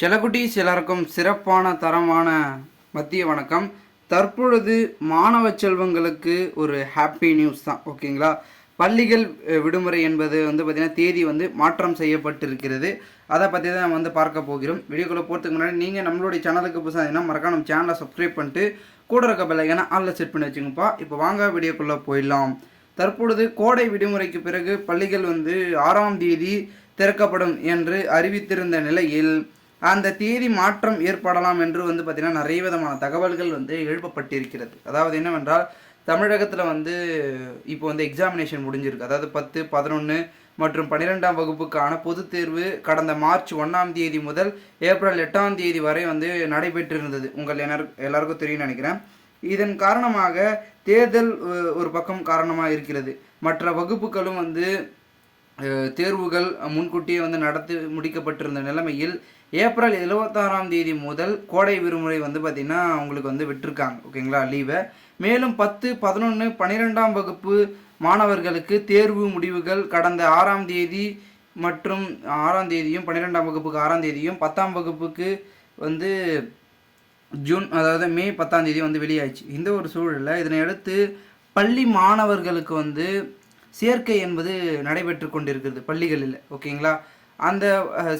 செலகுட்டீஸ் எல்லாருக்கும் சிறப்பான தரமான மத்திய வணக்கம். தற்பொழுது மாணவ செல்வங்களுக்கு ஒரு ஹாப்பி நியூஸ் தான் ஓகேங்களா? பள்ளிகள் விடுமுறை என்பது வந்து பார்த்திங்கன்னா தேதி வந்து மாற்றம் செய்யப்பட்டிருக்கிறது. அதை பற்றி தான் நம்ம வந்து பார்க்க போகிறோம். வீடியோக்குள்ளே போகிறதுக்கு முன்னாடி நீங்கள் நம்மளுடைய சேனலுக்கு புதுசாக மறக்காம நம்ம சேனலை சப்ஸ்கிரைப் பண்ணிட்டு கூட இருக்க பெல்லைக்கான ஆளில் செட் பண்ணி வச்சுங்கப்பா. இப்போ வாங்க வீடியோக்குள்ளே போயிடலாம். தற்பொழுது கோடை விடுமுறைக்கு பிறகு பள்ளிகள் வந்து ஆறாம் தேதி திறக்கப்படும் என்று அறிவித்திருந்த நிலையில் அந்த தேதி மாற்றம் ஏற்படலாம் என்று வந்து பார்த்திங்கன்னா நிறைய விதமான தகவல்கள் வந்து எழுப்பப்பட்டிருக்கிறது. அதாவது என்னவென்றால் தமிழகத்தில் வந்து இப்போ வந்து எக்ஸாமினேஷன் முடிஞ்சிருக்கு. அதாவது பத்து பதினொன்று மற்றும் பன்னிரெண்டாம் வகுப்புக்கான பொதுத் தேர்வு கடந்த மார்ச் ஒன்றாம் தேதி முதல் ஏப்ரல் எட்டாம் தேதி வரை வந்து நடைபெற்றிருந்தது. உங்கள் எல்லாரு எல்லாருக்கும் தெரியும் நினைக்கிறேன். இதன் காரணமாக தேர்தல் ஒரு பக்கம் காரணமாக இருக்கிறது. மற்ற வகுப்புகளும் வந்து தேர்வுகள் முன்கூட்டியே வந்து நடத்தி முடிக்கப்பட்டிருந்த நிலைமையில் ஏப்ரல் இருபத்தாறாம் தேதி முதல் கோடை விடுமுறை வந்து பார்த்திங்கன்னா அவங்களுக்கு வந்து விட்டுருக்காங்க. ஓகேங்களா? லீவை மேலும் பத்து பதினொன்று பன்னிரெண்டாம் வகுப்பு மாணவர்களுக்கு தேர்வு முடிவுகள் கடந்த ஆறாம் தேதி மற்றும் ஆறாம் தேதியும் பன்னிரெண்டாம் வகுப்புக்கு ஆறாம் தேதியும் பத்தாம் வகுப்புக்கு வந்து ஜூன் அதாவது மே பத்தாம் தேதி வந்து வெளியாச்சு இந்த ஒரு சூழலில் இதனை அடுத்து பள்ளி மாணவர்களுக்கு வந்து சேர்க்கை என்பது நடைபெற்று கொண்டிருக்கிறது பள்ளிகளில். ஓகேங்களா? அந்த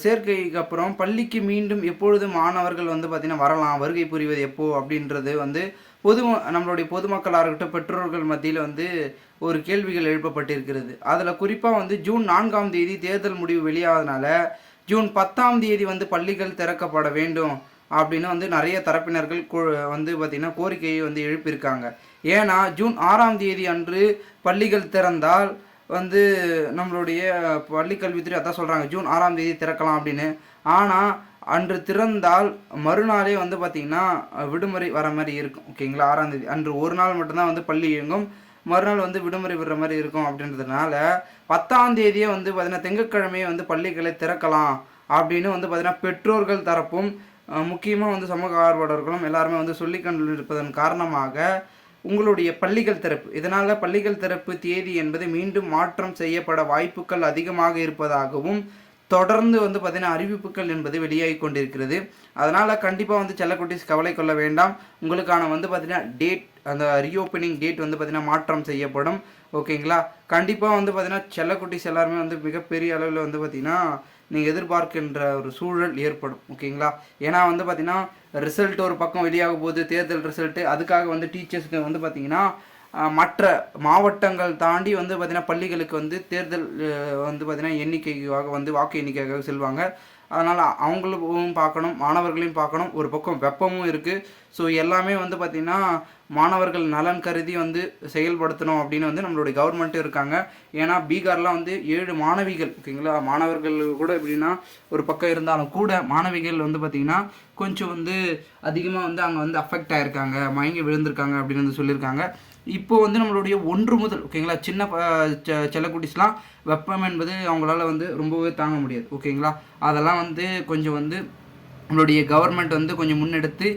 சேர்க்கைக்கு அப்புறம் பள்ளிக்கு மீண்டும் எப்பொழுது மாணவர்கள் வந்து பார்த்திங்கன்னா வரலாம் வருகை புரிவது எப்போ அப்படின்றது வந்து பொது நம்மளுடைய பொதுமக்களாக இருக்கட்டும் பெற்றோர்கள் மத்தியில் வந்து ஒரு கேள்விகள் எழுப்பப்பட்டிருக்கிறது. அதில் குறிப்பாக வந்து ஜூன் நான்காம் தேதி தேர்தல் முடிவு வெளியாகிறதுனால ஜூன் பத்தாம் தேதி வந்து பள்ளிகள் திறக்கப்பட வேண்டும் அப்படின்னு வந்து நிறைய தரப்பினர்கள் வந்து பார்த்திங்கன்னா கோரிக்கையை வந்து எழுப்பியிருக்காங்க. ஏன்னா ஜூன் ஆறாம் தேதி அன்று பள்ளிகள் திறந்தால் வந்து நம்மளுடைய பள்ளிக்கல்வித்துறை அதான் சொல்கிறாங்க ஜூன் ஆறாம் தேதி திறக்கலாம் அப்படின்னு. ஆனால் அன்று திறந்தால் மறுநாளே வந்து பார்த்திங்கன்னா விடுமுறை வர மாதிரி இருக்கும். ஓகேங்களா ஆறாம் தேதி. அன்று ஒரு நாள் மட்டும்தான் வந்து பள்ளி இயங்கும். மறுநாள் வந்து விடுமுறை விடுற மாதிரி இருக்கும் அப்படின்றதுனால பத்தாம் தேதியே வந்து பார்த்திங்கன்னா திங்கட்கிழமையே வந்து பள்ளிகளை திறக்கலாம் அப்படின்னு வந்து பார்த்திங்கன்னா பெற்றோர்கள் தரப்பும் முக்கியமாக வந்து சமூக ஆர்வலர்களும் எல்லாருமே வந்து சொல்லிக் கொண்டிருப்பதன் காரணமாக உங்களுடைய பள்ளிகள் திறப்பு. இதனால் பள்ளிகள் திறப்பு தேதி என்பது மீண்டும் மாற்றம் செய்யப்பட வாய்ப்புகள் அதிகமாக இருப்பதாகவும் தொடர்ந்து வந்து பார்த்திங்கன்னா அறிவிப்புகள் என்பது வெளியாகி கொண்டிருக்கிறது. அதனால் கண்டிப்பாக வந்து செல்லக்குட்டிஸ் கவலை கொள்ள வேண்டாம். உங்களுக்கான வந்து பார்த்தீங்கன்னா டேட் அந்த ரீஓப்பனிங் டேட் வந்து பார்த்திங்கன்னா மாற்றம் செய்யப்படும். ஓகேங்களா கண்டிப்பாக வந்து பார்த்திங்கன்னா செல்லக்குட்டீஸ் எல்லாருமே வந்து மிகப்பெரிய அளவில் வந்து பார்த்திங்கன்னா நீங்கள் எதிர்பார்க்கின்ற ஒரு சூழல் ஏற்படும் ஓகேங்களா? ஏன்னா வந்து பார்த்தீங்கன்னா ரிசல்ட் ஒரு பக்கம் வெளியாக போகுது தேர்தல் ரிசல்ட்டு அதுக்காக வந்து டீச்சர்ஸ்க்கு வந்து பார்த்தீங்கன்னா மற்ற மாவட்டங்கள் தாண்டி வந்து பார்த்திங்கன்னா பள்ளிகளுக்கு வந்து தேர்தல் வந்து பார்த்திங்கன்னா எண்ணிக்கைக்காக வந்து வாக்கு எண்ணிக்கைக்காக செல்வாங்க. அதனால் அவங்களும் பார்க்கணும் மாணவர்களையும் பார்க்கணும். ஒரு பக்கம் வெப்பமும் இருக்குது ஸோ எல்லாமே வந்து பார்த்திங்கன்னா மாணவர்கள் நலன் கருதி வந்து செயல்படுத்தணும் அப்படின்னு வந்து நம்மளுடைய கவர்மெண்ட்டும் இருக்காங்க. ஏன்னா பீகார்லாம் வந்து ஏழு மாணவிகள் ஓகேங்களா? மாணவர்கள் கூட எப்படின்னா ஒரு பக்கம் இருந்தாலும் கூட மாணவிகள் வந்து பார்த்திங்கன்னா கொஞ்சம் வந்து அதிகமாக வந்து அங்கே வந்து அஃபெக்ட் ஆகிருக்காங்க மயங்கி விழுந்திருக்காங்க அப்படின்னு வந்து சொல்லியிருக்காங்க. இப்போ வந்து நம்மளுடைய ஒன்று முதல் ஓகேங்களா? சின்ன ப- செ- செல்லக்குட்டிஸ்லாம் வெப்பம் என்பது அவங்களால வந்து ரொம்பவே தாங்க முடியாது ஓகேங்களா? அதெல்லாம் வந்து கொஞ்சம் வந்து நம்மளுடைய கவர்மெண்ட் வந்து கொஞ்சம் முன்னெடுத்து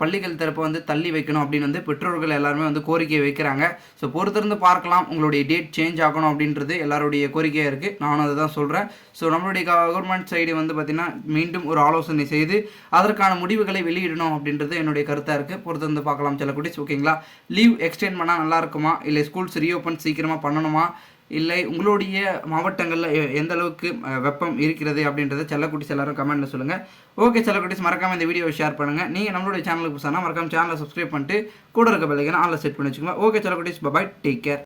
பள்ளிகள் திறப்பை வந்து தள்ளி வைக்கணும் அப்படின்னு வந்து பெற்றோர்கள் எல்லாருமே வந்து கோரிக்கை வைக்கிறாங்க. ஸோ பொறுத்திருந்து பார்க்கலாம். உங்களுடைய டேட் சேஞ்ச் ஆகணும் அப்படின்றது எல்லாருடைய கோரிக்கையாக இருக்குது நானும் அதை தான் சொல்கிறேன் ஸோ நம்மளுடைய கவர்மெண்ட் சைடு வந்து பார்த்திங்கன்னா மீண்டும் ஒரு ஆலோசனை செய்து அதற்கான முடிவுகளை வெளியிடணும் அப்படின்றது என்னுடைய கருத்தாக இருக்குது பொறுத்திருந்து பார்க்கலாம் சில குட்டிஸ் ஓகேங்களா லீவ் எக்ஸ்டெண்ட் பண்ணால் நல்லா இருக்குமா? இல்லை ஸ்கூல்ஸ் ரீஓப்பன் சீக்கிரமாக பண்ணணுமா? இல்லை உங்களுடைய மாவட்டங்களில் எ- எந்த அளவுக்கு வெப்பம் இருக்கிறது அப்படின்றத செல்லக்குட்டிஸ் எல்லாரும் கமெண்ட்டில் சொல்லுங்கள் ஓகே செல்லக்குட்டிஸ் மறக்காமல் இந்த வீடியோவை ஷேர் பண்ணுங்கள் நீங்கள் நம்மளுடைய சேனலுக்கு புதுசானா மறக்காம சேனலை சப்ஸ்கிரைப் பண்ணிட்டு கூட இருக்க பிள்ளைங்க ஆன்லைன் செட் பண்ணி வச்சுக்கோங்க. ஓகே செல்லக்குட்டிஸ் பபாய் டேக் கேர்